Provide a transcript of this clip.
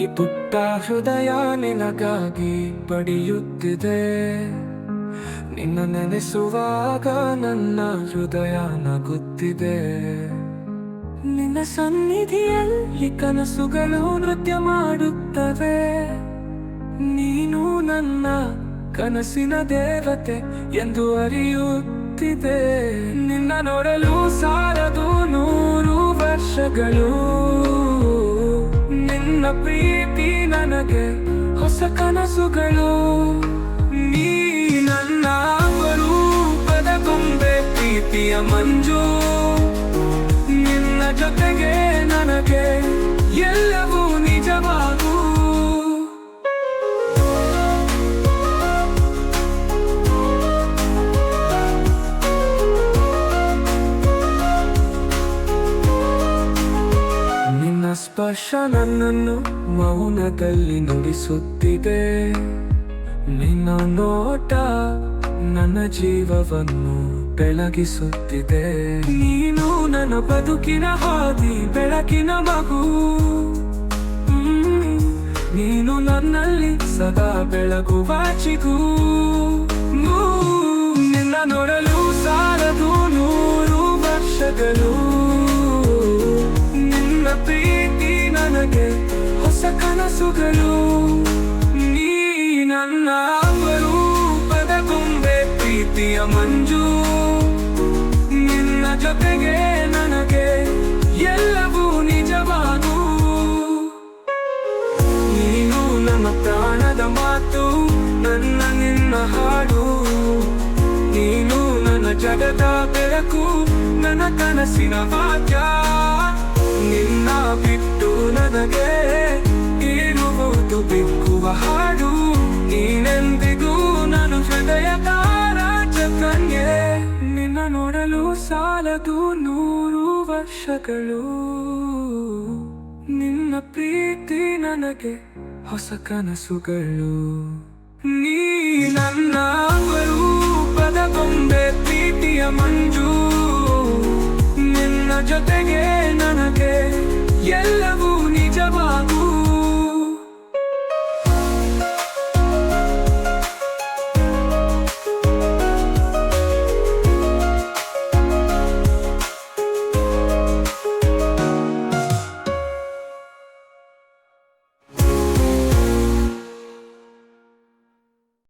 ಈ ಪುಟ್ಟ ಹೃದಯ ನಿನಗಾಗಿ ಪಡೆಯುತ್ತಿದೆ. ನಿನ್ನ ನೆನೆಸುವಾಗ ನನ್ನ ಹೃದಯ ನಗುತ್ತಿದೆ. ನಿನ್ನ ಸನ್ನಿಧಿಯಲ್ಲಿ ಕನಸುಗಳು ನೃತ್ಯ ಮಾಡುತ್ತವೆ. ನೀನು ನನ್ನ ಕನಸಿನ ದೇವತೆ ಎಂದು ಅರಿಯುತ್ತಿದೆ. ನಿನ್ನ ನೋಡಲು ಸಾರದು ನೂರು ವರ್ಷಗಳು. ನಿನ್ನ ಪ್ರೀತಿ ನನಗೆ ಹೊಸ ಕನಸುಗಳು. ನೀ ನನ್ನ ರೂಪದ ಗೊಂಬೆ ಪ್ರೀತಿಯ ಮಂಜು. ನಿನ್ನ ಜೊತೆಗೆ ನನಗೆ ಎಲ್ಲವೂ ಸ್ಪರ್ಶ ನನ್ನನ್ನು ಮೌನದಲ್ಲಿ ನುಡಿಸುತ್ತಿದೆ ನಿನ್ನ ನೋಟ ನನ್ನ ಜೀವವನ್ನು ಬೆಳಗಿಸುತ್ತಿದೆ. ನೀನು ನನ್ನ ಬದುಕಿನ ಹಾದಿ, ಬೆಳಕಿನ ಮಗು. ನೀನು ನನ್ನಲ್ಲಿ ಸದಾ ಬೆಳಗುವ ಚಿಗು. ನಿನ್ನ ನೋಡಲು ಸಾರದು ನೂರು ವರ್ಷಗಳು. ಪ್ರೀತಿ ನನಗೆ ಹೊಸ ಕನಸುಗಳು. ನೀ ನನ್ನ ಅಪರೂಪದ ಗೊಂಬೆ ಪ್ರೀತಿಯ ಮಂಜು. ನಿನ್ನ ಜೊತೆಗೆ ನನಗೆ ಎಲ್ಲವೂ ನಿಜವಾದು. ನೀನು ನನ್ನ ಪ್ರಾಣದ ಮಾತು, ನನ್ನ ನಿನ್ನ ಹಾಡು. ನೀನು ನನ್ನ ಜಗದ ಬೆಳಕು, ನನ್ನ ಕನಸಿನ ವಾಕ್ಯ ನಿನ್ನ ಬಿಟ್ಟು ನನಗೆ ಇರುವುದು ಬಿಕ್ಕುವ ಹಾಡು. ನೀನೆಂದಿಗೂ ನಾನು ಹೃದಯ ತಾರಾಜಕನ್ಯೆ ನಿನ್ನ ನೋಡಲು ಸಾಲದು ನೂರು ವರ್ಷಗಳು. ನಿನ್ನ ಪ್ರೀತಿ ನನಗೆ ಹೊಸ ಕನಸುಗಳು. ನೀ ನನ್ನ ರೂಪದ ಗೊಂಬೆ ಪ್ರೀತಿಯ ಮಂಜು. ನಿನ್ನ ಜೊತೆಗೆ ನನಗೆ